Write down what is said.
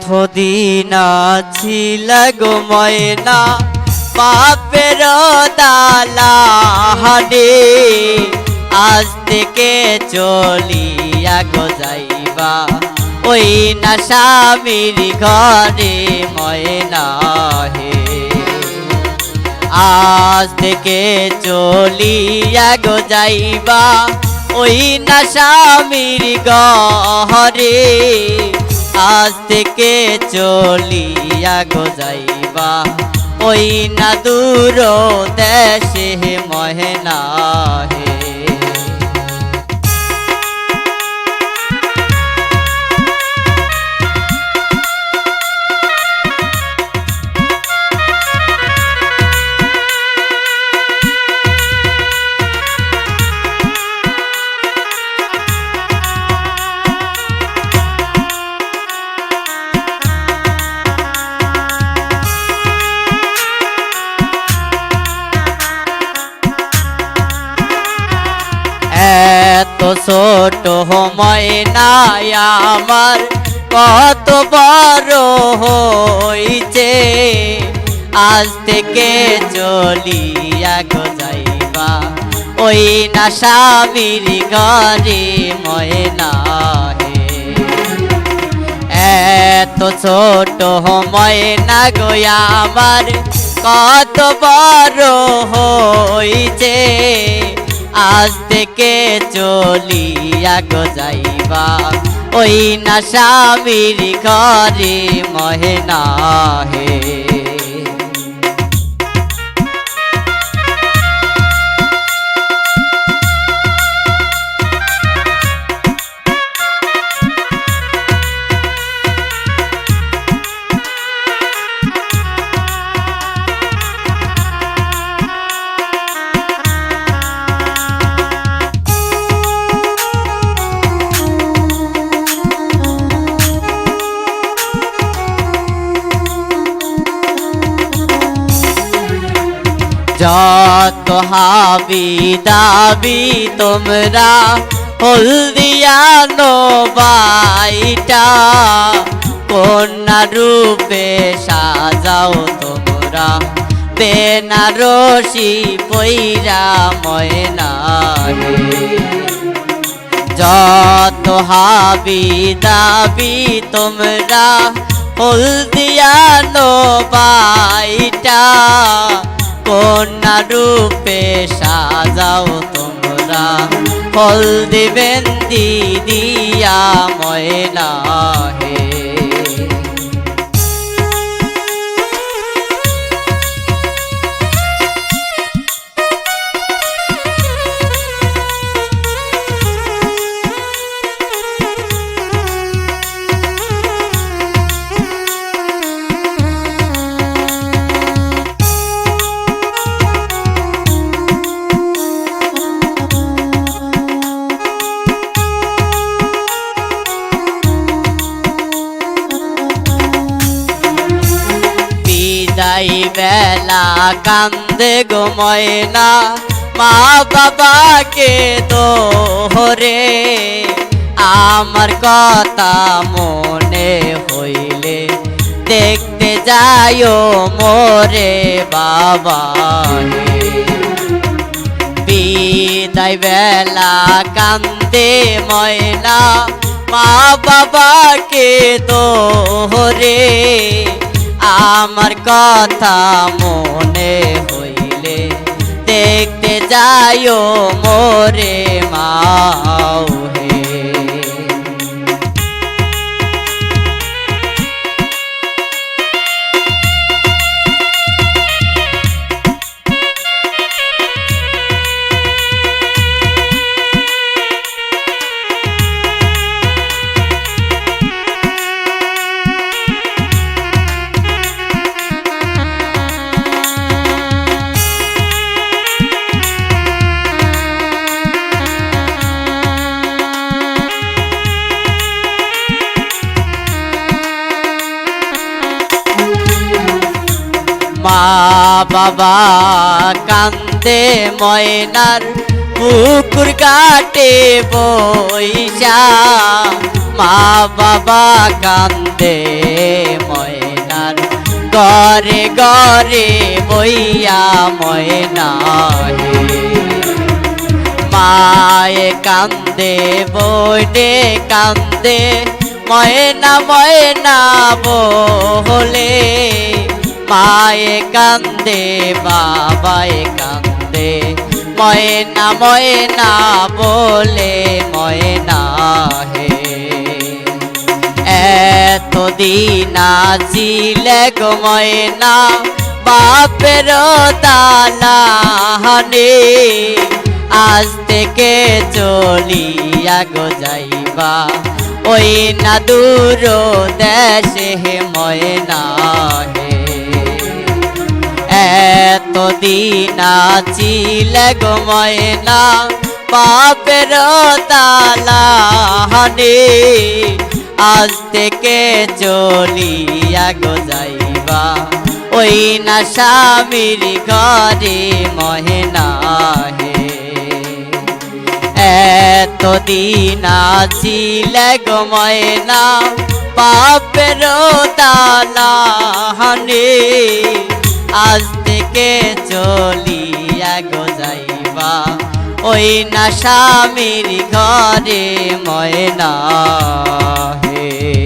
এতদিন ছিল গো ময়না, পাপের দালাহানে আজ থেকে চলিয়া গো যাইবা, ওই না স্বামীর ঘরে ময়না হে। আজ থেকে চলিয়া গো যাইবা, ওই না স্বামীর গহরে আজ থেকে চলিয়া গো যাইবা। ওই না দূর দেশে মহে না হে ছোট ময়নায় আমার কত বড় হইছে, আজ থেকে চলিয়া যাইবা। ওই না স্বামীর ঘরে ময়না এত ছোট ময়না গো আমার কত বড় হইছে আজ থেকে চলিয়া গো যাইবা। ওই না স্বামীর ঘরে মহে না হে যত হাবি দাবি তোমরা হলদিয়ানো বাইটা কন্যা রূপে সাজাও তোমরা বেনারসি পৈরা ময়না যত হাবি দাবি তোমরা হলদিয়ানো বাইটা কন্যা রূপে সাজাও তোমরা। ফল দিবেন দিদিয়া ময়না বেলা কান্দে গো ময়না মা বাবাকে দোহরে আমার কথা মনে হইলে দেখতে যাইও মোরে বাবা। বিদায় বেলা কান্দে ময়না মা বাবাকে দোহরে আমার কথা মনে হইলে দেখতে যাইও মোরে মাও। বাবা কান্দে ময়নার পুকুর কাটে বইসা। মা বাবা কান্দে ময়নার গরে গরে বইয়া ময়না হে। মায়ে কান্দে বইডে কান্দে, ময়না ময়না বলে মায়ে কান্দে, বাবায়ে কান্দে। ময়না ময়না বলে ময়না হে। এতদিন আছিলে গো ময়না, বাপের দালাহানে আজ থেকে চলিয়া গো যাইবা, ওই না দূর দেশে ময়না হে। এতদিন আছিলে গো ময়না বাপের তালাহানে আজ থেকে চলিয়া গো যাইবা, ওই না স্বামীর ঘরে মহেনা হে। এতদিন আছিলে গো ময়না বাপের তালাহানে আজ থেকে চলিয়া গো যাইবা। ওই না স্বামীর ঘরে ময়না হে।